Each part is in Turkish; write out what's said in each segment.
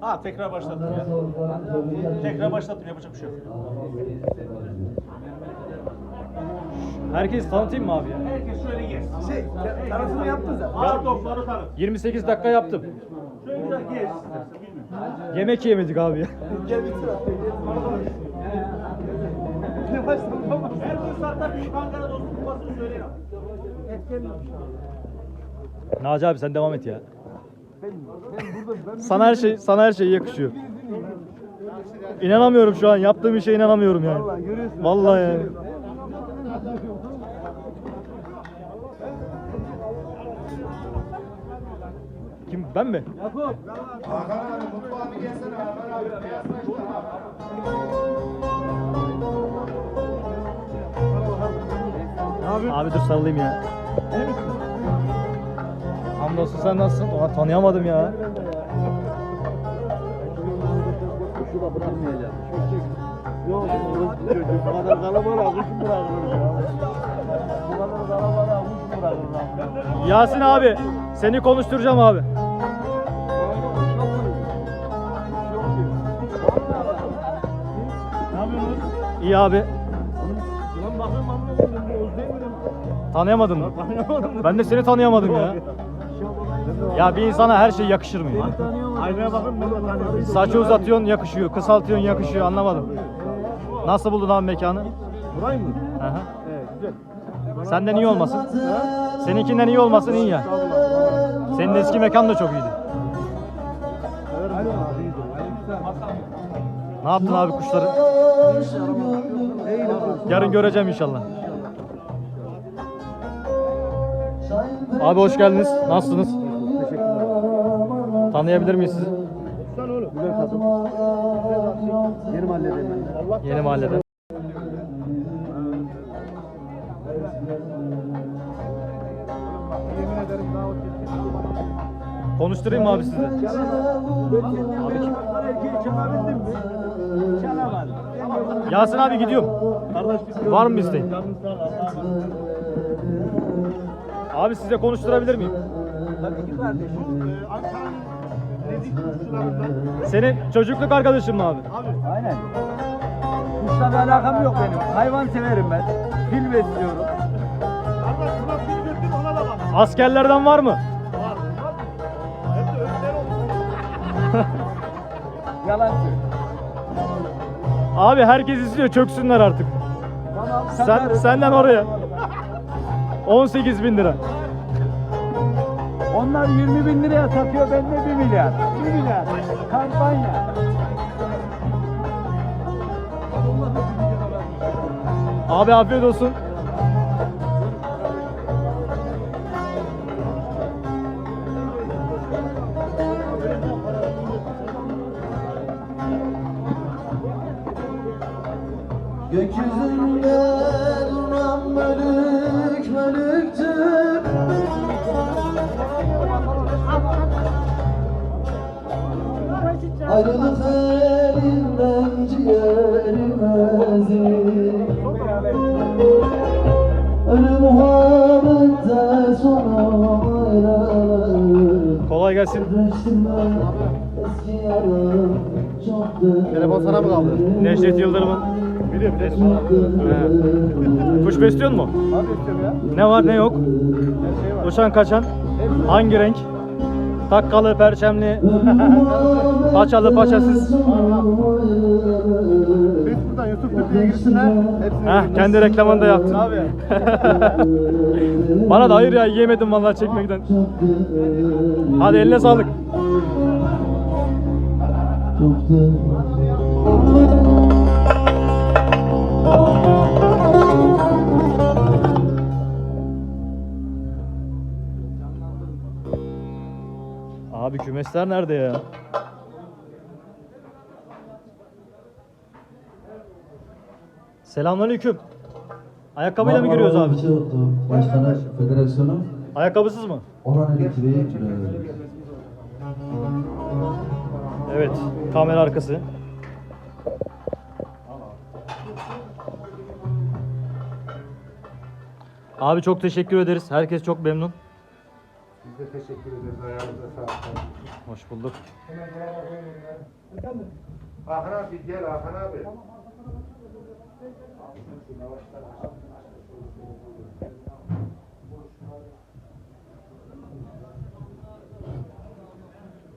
Ha tekrar başlattım ya. Tekrar başlattım yapacak bir şey yok. Herkes tanıtayım mı abi ya? Herkes şöyle gez. Şey, tarafını yaptın sen. Ağır topları tanıt. 28 dakika yaptım. Şöyle güzel gez. Yemek yemedik abi ya. Gel bitir abi. Ne başlamam. Her fırsatta Büyük Ankara Dostluk Kupası'nı söyleyin. Naci abi sen devam et ya. Sana her şey sana her şey yakışıyor. İnanamıyorum şu an yaptığım işe inanamıyorum yani. Vallahi görüyorsun. Vallahi yani. Kim ben mi? Abi dur sarılayım ya. Hamdolsun sen nasılsın? Ulan tanıyamadım ya. Yasin abi seni konuşturacağım abi. İyi abi. Tanıyamadın mı? Ben de seni tanıyamadım ya. Ya bir insana her şey yakışır mı ya? Aynaya bakın tanıyorum. Saçı uzatıyorsun yakışıyor, kısaltıyorsun yakışıyor anlamadım. Nasıl buldun abi mekanı? Burayı mı? Hı hı. Evet, güzel. Senden iyi olmasın. Seninkinden iyi olmasın iyi ya. Senin eski mekan da çok iyiydi. Ne yaptın abi kuşları? Yarın göreceğim inşallah. Abi hoş geldiniz. Nasılsınız? Tanıyabilir miyiz sizi? Güzel kadın. Yeni mahalledeyim ben Yeni mahallede. Konuşturayım mı abi sizi? Abi kim? Yasin abi gidiyorum. Var mı isteğin? Allah'a emanet. Abi size konuşturabilir miyim? Tabii ki kardeşim. Ee, Ankara'nın Senin çocukluk arkadaşın mı abi? Abi. Aynen. Kuşlarla alakam yok benim. Hayvan severim ben. Fil besliyorum. Kardeş buna fil gördün ona da bak. Askerlerden var mı? Var. Var. Hem de önder olsun. Yalancı. Abi herkes istiyor çöksünler artık. Tamam. Sen, senden oraya. 18 bin lira. Onlar 20 bin liraya satıyor. Ben de 1 milyar. 1 milyar. Kampanya. Abi afiyet olsun. Gökyüzünde Ayrılık elinden ciğerimezim Ölüm Muhammed'de sona ayrılır Kolay gelsin. Telefon sana mı kaldı? Necdet Yıldırım'ın. Biliyorum. Kuş besliyor mu? Abi istiyorum ya. Ne var ne yok? Uçan kaçan? Hangi renk? Takkalı, perçemli, paçalı, paçasız. Biz buradan Yusuf Türkiye'ye girsinler. Hepsini Heh, kendi reklamını da yaptın. Abi. Bana da hayır ya yiyemedim vallahi çekmekten. Hadi eline sağlık. çoktur Abi kümesler nerede ya? Selamünaleyküm. Ayakkabıyla mı giriyoruz abi? Başkanı Federasyonu Ayakkabısız mı? Orhan Elektriği Evet, kamera arkası. Abi çok teşekkür ederiz. Herkes çok memnun. De teşekkür ederiz. Ayağınıza sağlık. Hoş bulduk. Hakan abi gel Hakan abi.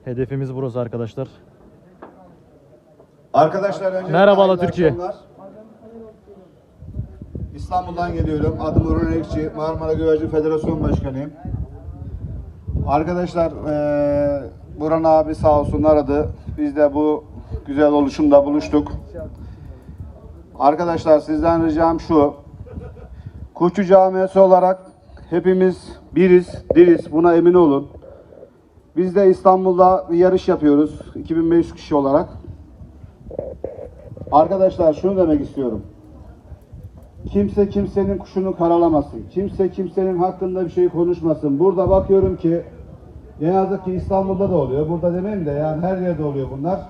Hedefimiz burası arkadaşlar. Arkadaşlar önce Merhabalar Türkiye. akşamlar. İstanbul'dan geliyorum. Adım Orhan Ekçi. Marmara Güvercin Federasyon Başkanıyım. Arkadaşlar eee Burhan abi sağ olsun aradı. Biz de bu güzel oluşumda buluştuk. Arkadaşlar sizden ricam şu. Kuşçu camiası olarak hepimiz biriz, diriz. Buna emin olun. Biz de İstanbul'da bir yarış yapıyoruz. 2500 kişi olarak. Arkadaşlar şunu demek istiyorum. Kimse kimsenin kuşunu karalamasın. Kimse kimsenin hakkında bir şey konuşmasın. Burada bakıyorum ki ne yazık ki İstanbul'da da oluyor. Burada demeyeyim de yani her yerde oluyor bunlar.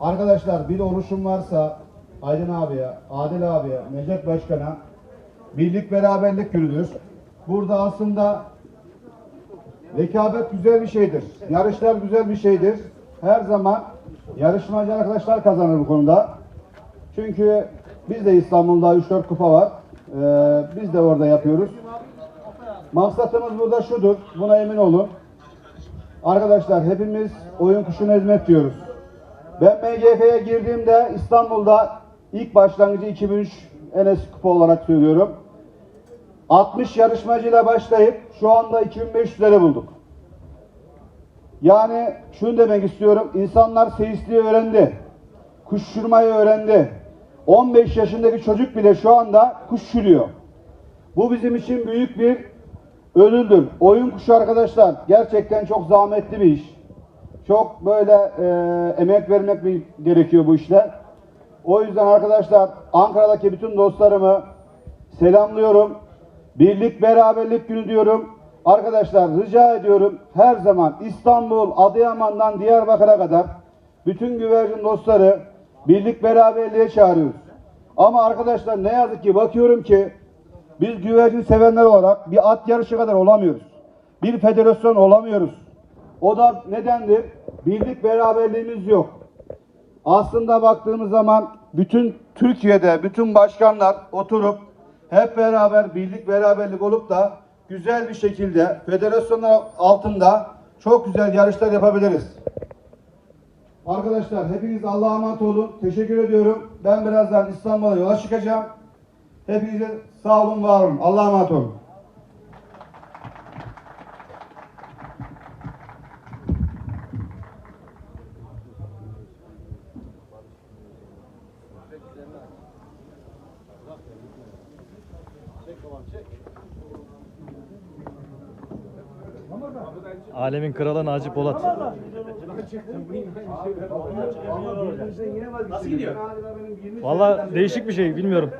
Arkadaşlar bir oluşum varsa Aydın abiye, Adil abiye, Necdet Başkan'a birlik beraberlik günüdür. Burada aslında rekabet güzel bir şeydir. Yarışlar güzel bir şeydir. Her zaman yarışmacı arkadaşlar kazanır bu konuda. Çünkü biz de İstanbul'da 3-4 kupa var. Ee, biz de orada yapıyoruz. Maksatımız burada şudur. Buna emin olun. Arkadaşlar hepimiz oyun kuşunu hizmet diyoruz. Ben MGF'ye girdiğimde İstanbul'da ilk başlangıcı 2003 Enes Kupa olarak söylüyorum. 60 yarışmacıyla başlayıp şu anda 2500'lere bulduk. Yani şunu demek istiyorum. İnsanlar seyisliği öğrendi. Kuş öğrendi. 15 yaşındaki çocuk bile şu anda kuş uçuruyor. Bu bizim için büyük bir ödüldür. Oyun kuşu arkadaşlar gerçekten çok zahmetli bir iş. Çok böyle e, emek vermek gerekiyor bu işte. O yüzden arkadaşlar Ankara'daki bütün dostlarımı selamlıyorum. Birlik beraberlik günü diyorum. Arkadaşlar rica ediyorum her zaman İstanbul, Adıyaman'dan Diyarbakır'a kadar bütün güvercin dostları birlik beraberliğe çağırıyoruz. Ama arkadaşlar ne yazık ki bakıyorum ki biz güvercin sevenler olarak bir at yarışı kadar olamıyoruz. Bir federasyon olamıyoruz. O da nedendir? Birlik beraberliğimiz yok. Aslında baktığımız zaman bütün Türkiye'de bütün başkanlar oturup hep beraber birlik beraberlik olup da güzel bir şekilde federasyonlar altında çok güzel yarışlar yapabiliriz. Arkadaşlar hepiniz Allah'a emanet olun. Teşekkür ediyorum. Ben birazdan İstanbul'a yola çıkacağım. Hepinize sağ olun, var olun. Allah'a emanet olun. Alemin kralı Naci Polat. Nasıl gidiyor? Valla değişik bir şey bilmiyorum.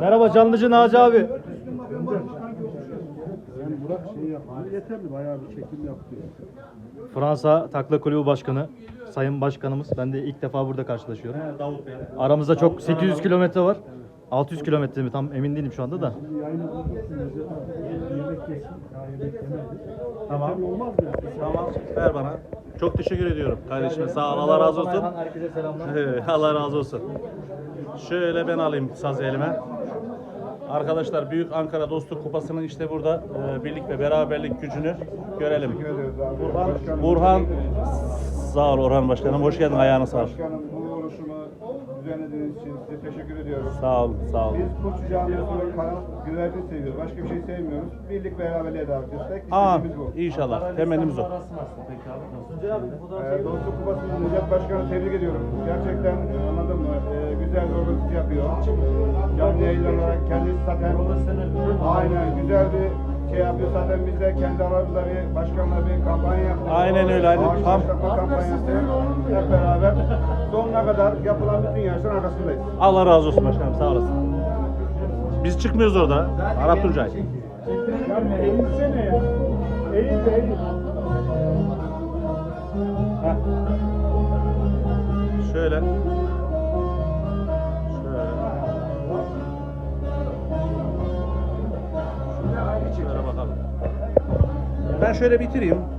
Merhaba Canlıcı Naci abi. Yani Burak şey yaptı. Yeterli bayağı bir çekim yaptı. Fransa Takla Kulübü Başkanı. Sayın Başkanımız. Ben de ilk defa burada karşılaşıyorum. Aramızda çok 800 kilometre var. 600 kilometre mi tam emin değilim şu anda da. Yayını. Yemek yesin. Yemek. Tamam. Olmaz mı? Tamam. Ver bana. Çok teşekkür ediyorum kardeşime. Sağ ol. Allah razı olsun. Herkese selamlar. Evet, Allah razı olsun. Şöyle ben alayım sazı elime. Arkadaşlar Büyük Ankara Dostluk Kupası'nın işte burada e, birlik ve beraberlik gücünü görelim. Burhan, Burhan sağ ol Orhan Başkanım. Hoş geldin ayağına bu oluşumu düzenlediğiniz için size teşekkür ediyorum. Sağ ol, sağ ol. Biz Koçu Camiası'nın kanal güvercin seviyoruz. Başka bir şey sevmiyoruz. Birlik beraberliğe davet ediyoruz. Tek Aa, istediğimiz bu. inşallah. Temennimiz o. Ee, Dostluk Kupası'nın Necdet Başkan'ı tebrik ediyorum. Gerçekten anladın mı? Ee, güzel bir organizasyon yapıyor. Canlı yayın olarak kendisi zaten aynen güzel bir şey yapıyor. Zaten biz de kendi aramızda bir başkanla bir kampanya yaptık. Aynen öyle, aynen. Ağaç Tam- kampanyası hep beraber sonuna kadar yapılan bütün yarışların arkasındayız. Allah razı olsun başkanım sağ olasın. Biz çıkmıyoruz orada. Arap Tuncay. Eğilsene. Eğil de eğil. Heh. Şöyle. Ben şöyle bitireyim.